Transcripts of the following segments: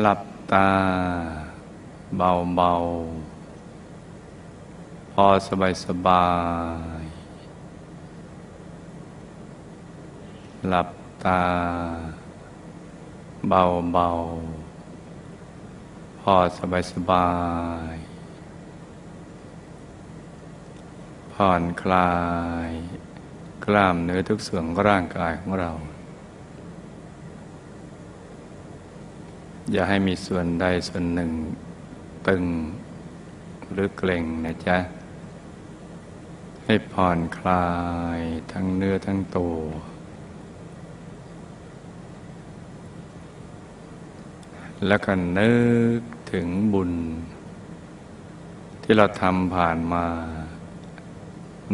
หลับตาเบาเบาพอสบายสบาย หลับตาเบาเบาพอสบายสบาย ผ่อนคลาย กล้ามเนื้อทุกส่วนของร่างกายของเรา อย่าให้มีส่วนใดส่วนหนึ่งตึงหรือเกร็งนะจ๊ะ ให้ผ่อนคลายทั้งเนื้อทั้งตัวแล้วก็นึกถึงบุญ ที่เราทำผ่านมา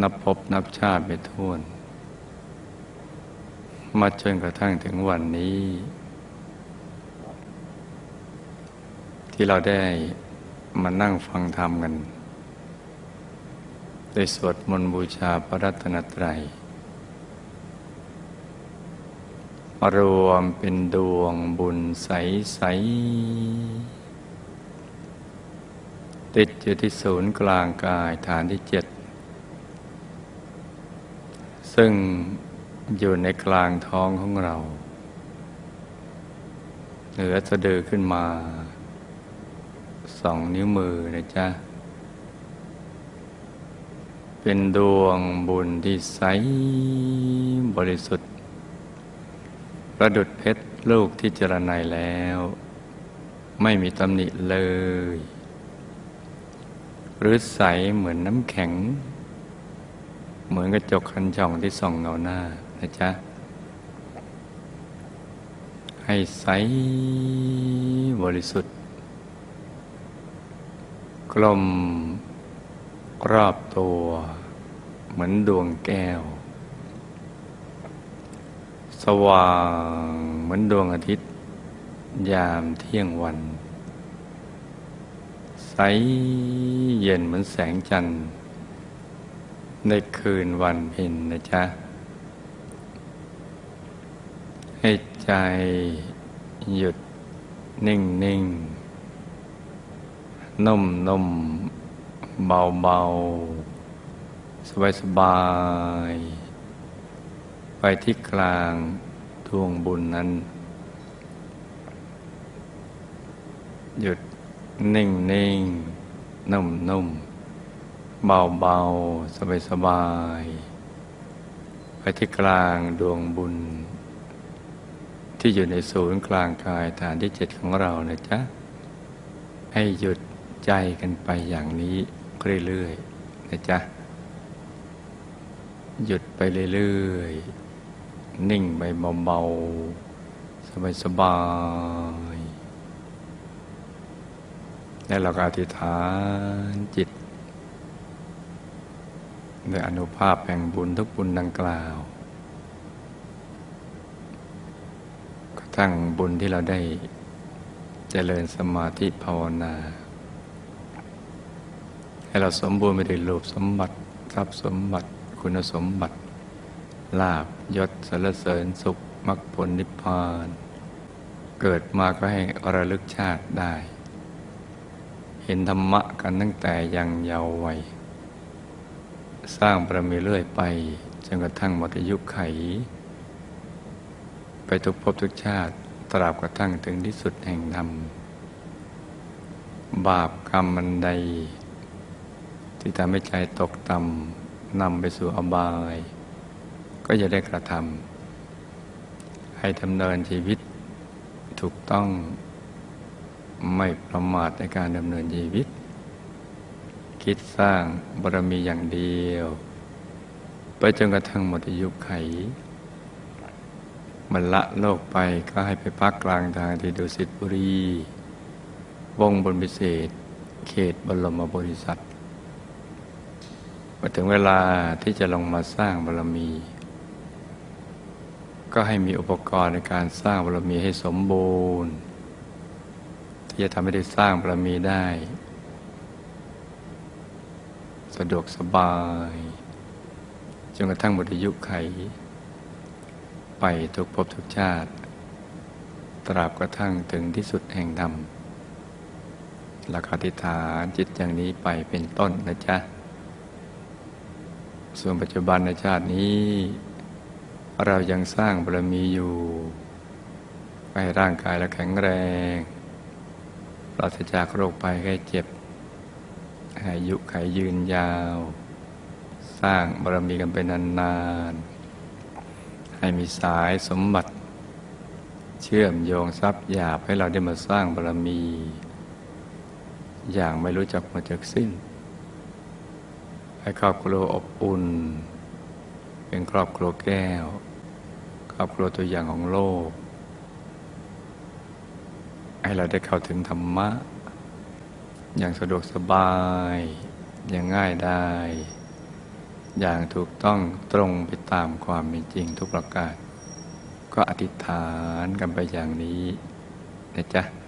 นับพบนับชาติไปทั่วมาจนกระทั่งถึงวันนี้ ที่เราได้มานั่งฟังธรรมกัน ได้สวดมนต์บูชาพระรัตนตรัย รวมเป็นดวงบุญใสใสติดอยู่ที่ศูนย์กลางกายฐานที่เจ็ด ซึ่งอยู่ในกลางท้องของเรา เหนือสะดือขึ้นมา สองนิ้วมือนะจ๊ะ เป็นดวงบุญที่ใสบริสุทธิ์ ประดุดเพชรลูกที่เจรไนแล้ว ไม่มีตำหนิเลย หรือใสเหมือนน้ำแข็ง เหมือนกระจกคันช่องที่ส่องเงาหน้านะจ๊ะให้ใสบริสุทธิ์ ลมรอบตัว เหมือนดวงแก้ว สว่างเหมือนดวงอาทิตย์ ยามเที่ยงวัน ใสเย็นเหมือนแสงจันทร์ ในคืนวันเพ็ญนะจ๊ะ ให้ใจหยุดนิ่งนิ่ง นุ่มนุ่มเบาเบาสบายสบาย ไปที่กลางดวงบุญนั้น หยุดนิ่งนิ่งนุ่มนุ่มเบาเบาสบายสบาย ไปที่กลางดวงบุญ ที่อยู่ในศูนย์กลางกายฐานที่เจ็ดของเรานะจ๊ะ ให้หยุด ใจกันไปอย่างนี้เรื่อยๆนะจ๊ะ หยุดไปเรื่อยๆ นิ่งไปเบาๆ สบายๆ และเราก็อธิษฐานจิตด้วยอนุภาพแห่งบุญทุกบุญดังกล่าวกระทั่งบุญที่เราได้เจริญสมาธิภาวนา ให้เราสมบูรณ์ไปด้วยรูปสมบัติ ทรัพย์สมบัติ คุณสมบัติ ลาบยศสรรเสริญสุขมรรคผลนิพพาน เกิดมาก็ให้ระลึกชาติได้ เห็นธรรมะกันตั้งแต่ยังเยาว์วัย สร้างบารมีเรื่อยไปจนกระทั่งหมดอายุไข ไปทุกภพทุกชาติตราบกระทั่งถึงที่สุดแห่งธรรม บาปกรรมมันใด ที่ทำให้ใจตกต่ำนำไปสู่อบาย ก็จะได้กระทำให้ดำเนินชีวิตถูกต้องไม่ประมาทในการดำเนินชีวิต คิดสร้างบารมีอย่างเดียว ไปจนกระทั่งหมดอายุไข มันละโลกไปก็ให้ไปพักกลางทางที่ดุสิตบุรี วงบนพิเศษ เขตบรมบริษัท มาถึงเวลาที่จะลงมาสร้างบารมี ก็ให้มีอุปกรณ์ในการสร้างบารมีให้สมบูรณ์ ที่จะทำให้ได้สร้างบารมีได้ สะดวกสบายจนกระทั่งหมดอายุไข ไปทุกภพทุกชาติ ตราบกระทั่งถึงที่สุดแห่งธรรมหลักอธิษฐานจิตอย่างนี้ไปเป็นต้นนะจ๊ะ ส่วนปัจจุบันในชาตินี้ เรายังสร้างบารมีอยู่ให้ร่างกายเราแข็งแรงปราศจากโรคภัยไข้เจ็บอายุไขยยืนยาว สร้างบารมีกันไปนานๆ ให้มีสายสมบัติ เชื่อมโยงทรัพย์หยาบให้เราได้มาสร้างบารมี อย่างไม่รู้จักมดจากสิ้น ให้ครอบครัวอบอุ่น เป็นครอบครัวแก้ว ครอบครัวตัวอย่างของโลก ให้เราได้เข้าถึงธรรมะ อย่างสะดวกสบาย อย่างง่ายได้ อย่างถูกต้องตรงไปตามความเป็นจริงทุกประการ ก็อธิษฐานกันไปอย่างนี้นะจ๊ะ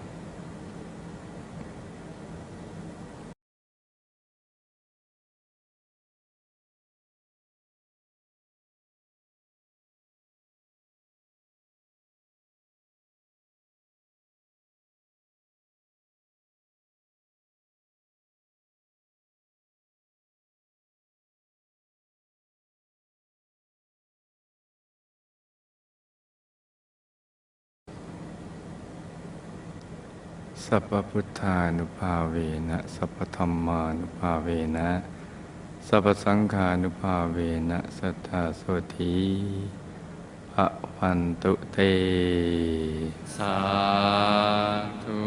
สัพพุทธานุภาเวนะ สัพพธรรมานุภาเวนะ สัพพสังฆานุภาเวนะ สัทธาโสธีพระพันตุเต สาธุ